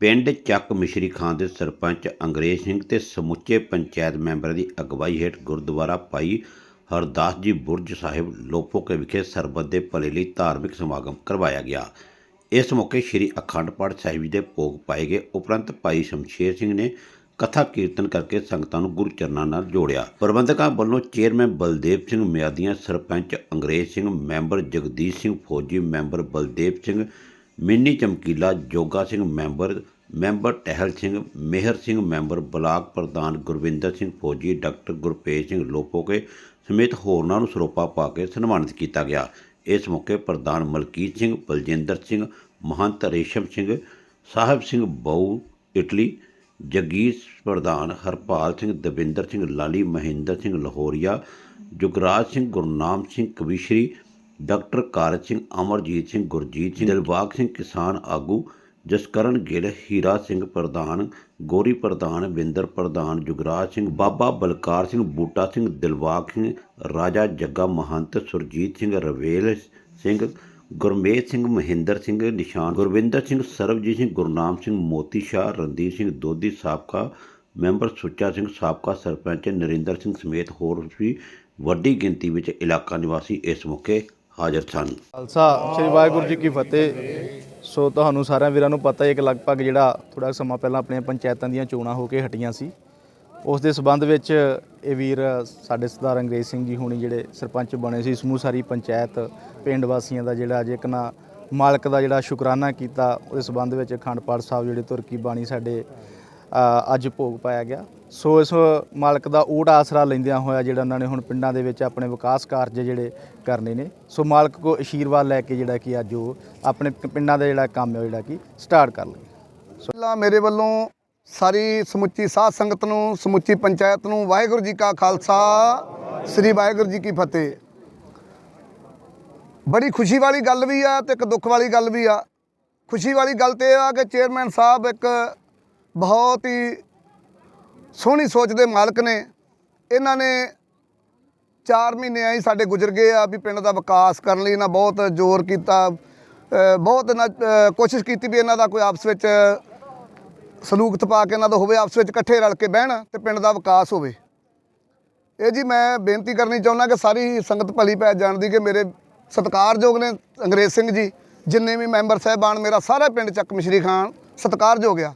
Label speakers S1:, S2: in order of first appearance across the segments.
S1: ਪਿੰਡ ਚੱਕ ਮਿਸ਼ਰੀ ਖਾਂ ਦੇ ਸਰਪੰਚ ਅੰਗਰੇਜ਼ ਸਿੰਘ ਤੇ ਸਮੁੱਚੇ ਪੰਚਾਇਤ ਮੈਂਬਰਾਂ ਦੀ ਅਗਵਾਈ ਹੇਠ ਗੁਰਦੁਆਰਾ ਭਾਈ ਹਰਦਾਸ ਜੀ ਬੁਰਜ ਸਾਹਿਬ ਲੋਪੋਕੇ ਵਿਖੇ ਸਰਬੱਤ ਦੇ ਭਲੇ ਲਈ ਧਾਰਮਿਕ ਸਮਾਗਮ ਕਰਵਾਇਆ ਗਿਆ। ਇਸ ਮੌਕੇ ਸ੍ਰੀ ਅਖੰਡ ਪਾਠ ਸਾਹਿਬ ਜੀ ਦੇ ਭੋਗ ਪਾਏ ਗਏ। ਉਪਰੰਤ ਭਾਈ ਸ਼ਮਸ਼ੇਰ ਸਿੰਘ ਨੇ ਕਥਾ ਕੀਰਤਨ ਕਰਕੇ ਸੰਗਤਾਂ ਨੂੰ ਗੁਰੂ ਚਰਨਾਂ ਨਾਲ ਜੋੜਿਆ। ਪ੍ਰਬੰਧਕਾਂ ਵੱਲੋਂ ਚੇਅਰਮੈਨ ਬਲਦੇਵ ਸਿੰਘ ਮਿਆਦੀਆਂ, ਸਰਪੰਚ ਅੰਗਰੇਜ਼ ਸਿੰਘ, ਮੈਂਬਰ ਜਗਦੀਸ਼ ਸਿੰਘ ਫੌਜੀ, ਮੈਂਬਰ ਬਲਦੇਵ ਸਿੰਘ ਮਿੰਨੀ ਚਮਕੀਲਾ Joga Singh member member Tehal Singh, Mehar Singh member block ਪ੍ਰਧਾਨ ਗੁਰਵਿੰਦਰ ਸਿੰਘ ਫੌਜੀ, ਡਾਕਟਰ ਗੁਰਪੇਜ ਸਿੰਘ ਲੋਪੋਕੇ ਸਮੇਤ ਹੋਰਨਾਂ ਨੂੰ ਸਰੋਪਾ ਪਾ ਕੇ ਸਨਮਾਨਿਤ ਕੀਤਾ ਗਿਆ। ਇਸ ਮੌਕੇ ਪ੍ਰਧਾਨ ਮਲਕੀਤ ਸਿੰਘ, ਬਲਜਿੰਦਰ ਸਿੰਘ, ਮਹੰਤ ਰੇਸ਼ਮ ਸਿੰਘ, ਸਾਹਿਬ ਸਿੰਘ ਬਾਊ ਇਟਲੀ, ਜਗੀਰ ਪ੍ਰਧਾਨ ਹਰਪਾਲ ਸਿੰਘ, ਦਵਿੰਦਰ ਸਿੰਘ ਲਾਲੀ, ਮਹਿੰਦਰ ਸਿੰਘ ਲਾਹੌਰੀਆ, ਜੁਗਰਾਜ ਸਿੰਘ, ਗੁਰਨਾਮ ਸਿੰਘ ਕਵੀਸ਼ਰੀ ਡਾਕਟਰ ਕਾਰਜ ਸਿੰਘ, ਅਮਰਜੀਤ ਸਿੰਘ, ਗੁਰਜੀਤ ਸਿੰਘ, ਦਿਲਬਾਗ ਸਿੰਘ ਕਿਸਾਨ ਆਗੂ, ਜਸਕਰਨ ਗਿੱਲ, ਹੀਰਾ ਸਿੰਘ ਪ੍ਰਧਾਨ, ਗੋਰੀ ਪ੍ਰਧਾਨ ਵਿੰਦਰ ਪ੍ਰਧਾਨ, ਜੁਗਰਾਜ ਸਿੰਘ, ਬਾਬਾ ਬਲਕਾਰ ਸਿੰਘ, ਬੂਟਾ ਸਿੰਘ, ਦਿਲਬਾਗ ਸਿੰਘ, ਰਾਜਾ ਜੱਗਾ ਮਹੰਤ, ਸੁਰਜੀਤ ਸਿੰਘ, ਰਵੇਲ ਸਿੰਘ, ਗੁਰਮੇਜ ਸਿੰਘ, ਮਹਿੰਦਰ ਸਿੰਘ, ਨਿਸ਼ਾਨ, ਗੁਰਵਿੰਦਰ ਸਿੰਘ, ਸਰਬਜੀਤ ਸਿੰਘ, ਗੁਰਨਾਮ ਸਿੰਘ, ਮੋਤੀ ਸ਼ਾਹ, ਰਣਦੀਪ ਸਿੰਘ ਦੋਦੀ ਸਾਬਕਾ ਮੈਂਬਰ, ਸੁੱਚਾ ਸਿੰਘ ਸਾਬਕਾ ਸਰਪੰਚ, ਨਰਿੰਦਰ ਸਿੰਘ ਸਮੇਤ ਹੋਰ ਵੀ ਵੱਡੀ ਗਿਣਤੀ ਵਿੱਚ ਇਲਾਕਾ ਨਿਵਾਸੀ ਇਸ ਮੌਕੇ ਹਾਜ਼ਰ ਸਨ।
S2: ਖਾਲਸਾ, ਸ੍ਰੀ ਵਾਹਿਗੁਰੂ ਜੀ ਕੀ ਫਤਿਹ। ਸੋ ਤੁਹਾਨੂੰ ਸਾਰਿਆਂ ਵੀਰਾਂ ਨੂੰ ਪਤਾ ਹੈ ਕਿ ਲਗਭਗ ਜਿਹੜਾ ਥੋੜਾ ਸਮਾਂ ਪਹਿਲਾਂ ਆਪਣੀਆਂ ਪੰਚਾਇਤਾਂ ਦੀਆਂ ਚੋਣਾਂ ਹੋ ਕੇ ਹਟੀਆਂ ਸੀ। ਉਸ ਦੇ ਸਬੰਧ ਵਿੱਚ ਇਹ ਵੀਰ ਸਾਡੇ ਸਰਦਾਰ ਅੰਗਰੇਜ਼ ਸਿੰਘ ਜੀ ਹੁਣੀ ਜਿਹੜੇ ਸਰਪੰਚ ਬਣੇ ਸੀ, ਸਮੂਹ ਸਾਰੀ ਪੰਚਾਇਤ, ਪਿੰਡ ਵਾਸੀਆਂ ਦਾ ਜਿਹੜਾ ਅੱਜ ਇੱਕ ਨਾ ਮਾਲਕ ਦਾ ਜਿਹੜਾ ਸ਼ੁਕਰਾਨਾ ਕੀਤਾ। ਉਹਦੇ ਸਬੰਧ ਵਿੱਚ ਅਖੰਡ ਪਾਠ ਸਾਹਿਬ ਜਿਹੜੇ ਤੁਰਕੀ ਬਾਣੀ ਸਾਡੇ ਅੱਜ ਭੋਗ ਪਾਇਆ ਗਿਆ। ਸੋ ਇਸ ਮਾਲਕ ਦਾ ਊਟ ਆਸਰਾ ਲੈਂਦਿਆਂ ਹੋਇਆ ਜਿਹੜਾ ਉਹਨਾਂ ਨੇ ਹੁਣ ਪਿੰਡਾਂ ਦੇ ਵਿੱਚ ਆਪਣੇ ਵਿਕਾਸ ਕਾਰਜ ਜਿਹੜੇ ਕਰਨੇ ਨੇ, ਸੋ ਮਾਲਕ ਕੋ ਅਸ਼ੀਰਵਾਦ ਲੈ ਕੇ ਜਿਹੜਾ ਕਿ ਅੱਜ ਉਹ ਆਪਣੇ ਪਿੰਡਾਂ ਦਾ ਜਿਹੜਾ ਕੰਮ ਹੈ ਉਹ ਜਿਹੜਾ ਕਿ ਸਟਾਰਟ ਕਰ ਲਏ।
S3: ਪਹਿਲਾਂ ਮੇਰੇ ਵੱਲੋਂ ਸਾਰੀ ਸਮੁੱਚੀ ਸਾਧ ਸੰਗਤ ਨੂੰ, ਸਮੁੱਚੀ ਪੰਚਾਇਤ ਨੂੰ ਵਾਹਿਗੁਰੂ ਜੀ ਕਾ ਖਾਲਸਾ, ਸ੍ਰੀ ਵਾਹਿਗੁਰੂ ਜੀ ਕੀ ਫਤਿਹ। ਬੜੀ ਖੁਸ਼ੀ ਵਾਲੀ ਗੱਲ ਵੀ ਆ ਤੇ ਇੱਕ ਦੁੱਖ ਵਾਲੀ ਗੱਲ ਵੀ ਆ। ਖੁਸ਼ੀ ਵਾਲੀ ਗੱਲ ਤੇ ਇਹ ਆ ਕਿ ਚੇਅਰਮੈਨ ਸਾਹਿਬ ਇੱਕ ਬਹੁਤ ਹੀ ਸੋਹਣੀ ਸੋਚ ਦੇ ਮਾਲਕ ਨੇ। ਇਹਨਾਂ ਨੇ 4 ਮਹੀਨੇ ਆਈ ਸਾਡੇ ਗੁਜ਼ਰ ਗਏ ਆ ਵੀ ਪਿੰਡ ਦਾ ਵਿਕਾਸ ਕਰਨ ਲਈ ਇਹਨਾਂ ਬਹੁਤ ਜ਼ੋਰ ਕੀਤਾ। ਬਹੁਤ ਇਹਨਾਂ, ਕੋਸ਼ਿਸ਼ ਕੀਤੀ ਵੀ ਇਹਨਾਂ ਦਾ ਕੋਈ ਆਪਸ ਵਿੱਚ ਸਲੂਕ ਪਾ ਕੇ ਇਹਨਾਂ ਦਾ ਹੋਵੇ ਆਪਸ ਵਿੱਚ ਇਕੱਠੇ ਰਲ ਕੇ ਬਹਿਣ ਤੇ ਪਿੰਡ ਦਾ ਵਿਕਾਸ ਹੋਵੇ। ਇਹ ਜੀ ਮੈਂ ਬੇਨਤੀ ਕਰਨੀ ਚਾਹੁੰਦਾ ਕਿ ਸਾਰੀ ਸੰਗਤ ਭਲੀ ਪੈ ਜਾਣਦੀ ਕਿ ਮੇਰੇ ਸਤਿਕਾਰਯੋਗ ਨੇ ਅੰਗਰੇਜ਼ ਸਿੰਘ ਜੀ ਜਿੰਨੇ ਵੀ ਮੈਂਬਰ ਸਾਹਿਬਾਨ ਮੇਰਾ ਸਾਰਾ ਪਿੰਡ ਚੱਕ ਮਿਸ਼ਰੀ ਖਾਨ ਸਤਿਕਾਰਯੋਗ ਆ।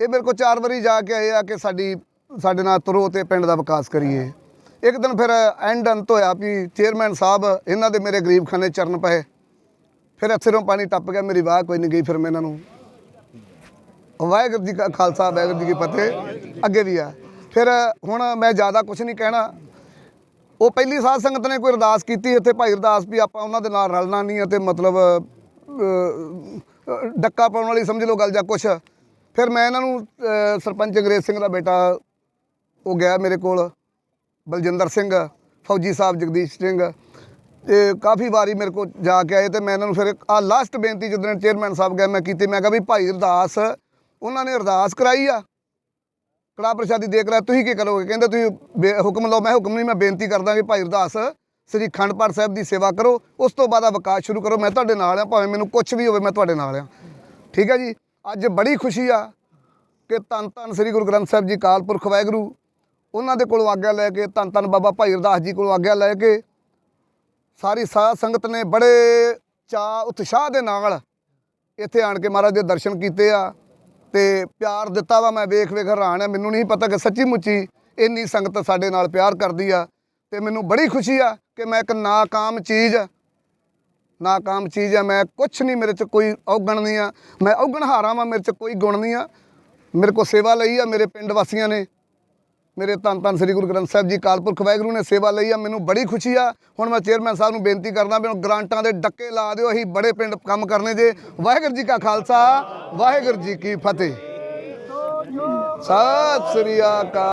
S3: ਇਹ ਮੇਰੇ ਕੋਲ ਚਾਰ ਵਾਰੀ ਜਾ ਕੇ ਆਏ ਆ ਕਿ ਸਾਡੀ, ਸਾਡੇ ਨਾਲ ਤੁਰੋ ਤੇ ਪਿੰਡ ਦਾ ਵਿਕਾਸ ਕਰੀਏ। ਇੱਕ ਦਿਨ ਫਿਰ ਐਂਡ ਅੰਤ ਹੋਇਆ ਵੀ ਚੇਅਰਮੈਨ ਸਾਹਿਬ, ਇਹਨਾਂ ਦੇ ਮੇਰੇ ਗਰੀਬ ਖਾਨੇ ਚਰਨ ਪਏ। ਫਿਰ ਅਥਰੋਂ ਪਾਣੀ ਟੱਪ ਗਿਆ, ਮੇਰੀ ਵਾਹ ਕੋਈ ਨਹੀਂ ਗਈ ਫਿਰ ਮੈਂ ਇਹਨਾਂ ਨੂੰ। ਵਾਹਿਗੁਰੂ ਜੀ ਕਾ ਖਾਲਸਾ, ਵਾਹਿਗੁਰੂ ਜੀ ਕੀ ਫਤਿਹ। ਅੱਗੇ ਵੀ ਆ। ਫਿਰ ਹੁਣ ਮੈਂ ਜ਼ਿਆਦਾ ਕੁਝ ਨਹੀਂ ਕਹਿਣਾ। ਉਹ ਪਹਿਲੀ ਸਾਧ ਸੰਗਤ ਨੇ ਕੋਈ ਅਰਦਾਸ ਕੀਤੀ, ਇੱਥੇ ਭਾਈ ਅਰਦਾਸ ਵੀ ਆਪਾਂ ਉਹਨਾਂ ਦੇ ਨਾਲ ਰਲਣਾ ਨਹੀਂ ਅਤੇ ਮਤਲਬ ਡੱਕਾ ਪਾਉਣ ਵਾਲੀ ਸਮਝ ਲਓ ਗੱਲ ਜਾਂ ਕੁਛ। ਫਿਰ ਮੈਂ ਇਹਨਾਂ ਨੂੰ ਅਹ, ਸਰਪੰਚ ਅੰਗਰੇਜ਼ ਸਿੰਘ ਦਾ ਬੇਟਾ ਉਹ ਗਿਆ ਮੇਰੇ ਕੋਲ ਬਲਜਿੰਦਰ ਸਿੰਘ ਫੌਜੀ ਸਾਹਿਬ ਜਗਦੀਸ਼ ਸਿੰਘ। ਤੇ ਕਾਫੀ ਵਾਰੀ ਮੇਰੇ ਕੋਲ ਜਾ ਕੇ ਆਏ ਤੇ ਮੈਂ ਇਹਨਾਂ ਨੂੰ ਫਿਰ ਆ ਲਾਸਟ ਬੇਨਤੀ ਜਦੋਂ ਚੇਅਰਮੈਨ ਸਾਹਿਬ ਗਏ ਮੈਂ ਕੀਤੀ ਮੈਂ ਕਿਹਾ ਵੀ ਭਾਈ ਅਰਦਾਸ ਉਹਨਾਂ ਨੇ ਅਰਦਾਸ ਕਰਾਈ ਆ। ਕੜਾ ਪ੍ਰਸ਼ਾਦੀ ਦੇਖ ਲਿਆ ਤੁਸੀਂ ਕੀ ਕਰੋਗੇ? ਕਹਿੰਦੇ ਤੁਸੀਂ ਬੇ- ਹੁਕਮ ਲਓ ਮੈਂ ਹੁਕਮ ਨਹੀਂ ਮੈਂ ਬੇਨਤੀ ਕਰਦਾ ਕਿ ਭਾਈ ਅਰਦਾਸ ਸ੍ਰੀ ਅਖੰਡ ਪਾਠ ਸਾਹਿਬ ਦੀ ਸੇਵਾ ਕਰੋ ਉਸ ਤੋਂ ਬਾਅਦ ਆ ਵਿਕਾਸ ਸ਼ੁਰੂ ਕਰੋ ਮੈਂ ਤੁਹਾਡੇ ਨਾਲ ਆ ਭਾਵੇਂ ਮੈਨੂੰ ਕੁਝ ਵੀ ਹੋਵੇ ਮੈਂ ਤੁਹਾਡੇ ਨਾਲ ਆ। ਠੀਕ ਹੈ ਜੀ? ਅੱਜ ਬੜੀ ਖੁਸ਼ੀ ਆ ਕਿ ਧੰਨ ਧੰਨ ਸ੍ਰੀ ਗੁਰੂ ਗ੍ਰੰਥ ਸਾਹਿਬ ਜੀ ਅਕਾਲ ਪੁਰਖ ਵਾਹਿਗੁਰੂ, ਉਹਨਾਂ ਦੇ ਕੋਲੋਂ ਆਗਿਆ ਲੈ ਕੇ, ਧੰਨ ਧੰਨ ਬਾਬਾ ਭਾਈ ਅਰਦਾਸ ਜੀ ਕੋਲੋਂ ਆਗਿਆ ਲੈ ਕੇ, ਸਾਰੀ ਸਾਧ ਸੰਗਤ ਨੇ ਬੜੇ ਚਾ ਉਤਸ਼ਾਹ ਦੇ ਨਾਲ ਇੱਥੇ ਆਣ ਕੇ ਮਹਾਰਾਜ ਦੇ ਦਰਸ਼ਨ ਕੀਤੇ ਆ ਤੇ ਪਿਆਰ ਦਿੱਤਾ ਵਾ ਮੈਂ ਵੇਖ ਵੇਖ ਹੈਰਾਨ ਆ, ਮੈਨੂੰ ਨਹੀਂ ਪਤਾ ਕਿ ਸੱਚੀ ਮੁੱਚੀ ਇੰਨੀ ਸੰਗਤ ਸਾਡੇ ਨਾਲ ਪਿਆਰ ਕਰਦੀ ਆ ਤੇ ਮੈਨੂੰ ਬੜੀ ਖੁਸ਼ੀ ਆ ਕਿ ਮੈਂ ਇੱਕ ਨਾਕਾਮ ਚੀਜ਼ ਨਾਕਾਮ ਚੀਜ਼ ਆ, ਮੈਂ ਕੁਛ ਨਹੀਂ, ਮੇਰੇ 'ਚ ਕੋਈ ਔਗਣ ਨਹੀਂ ਆ। ਮੈਂ ਔਗਣ ਹਾਰਾ ਵਾਂ, ਮੇਰੇ 'ਚ ਕੋਈ ਗੁਣ ਨਹੀਂ ਆ। ਮੇਰੇ ਕੋ ਸੇਵਾ ਲਈ ਆ, ਮੇਰੇ ਪਿੰਡ ਵਾਸੀਆਂ ਨੇ। ਮੇਰੇ ਧੰਨ ਧੰਨ ਸ੍ਰੀ ਗੁਰੂ ਗ੍ਰੰਥ ਸਾਹਿਬ ਜੀ ਕਾਲਪੁਰਖ ਵਾਹਿਗੁਰੂ ਨੇ ਸੇਵਾ ਲਈ ਆ, ਮੈਨੂੰ ਬੜੀ ਖੁਸ਼ੀ ਆ। ਹੁਣ ਮੈਂ ਚੇਅਰਮੈਨ ਸਾਹਿਬ ਨੂੰ ਬੇਨਤੀ ਕਰਦਾ ਵੀ ਹੁਣ ਗ੍ਰਾਂਟਾਂ ਦੇ ਡੱਕੇ ਲਾ ਦਿਓ, ਅਸੀਂ ਬੜੇ ਪਿੰਡ ਕੰਮ ਕਰਨੇ ਜੇ। ਵਾਹਿਗੁਰੂ ਜੀ ਕਾ ਖਾਲਸਾ, ਵਾਹਿਗੁਰੂ ਜੀ ਕੀ ਫਤਿਹ। ਸਤਿ ਸ੍ਰੀ ਅਕਾਲ।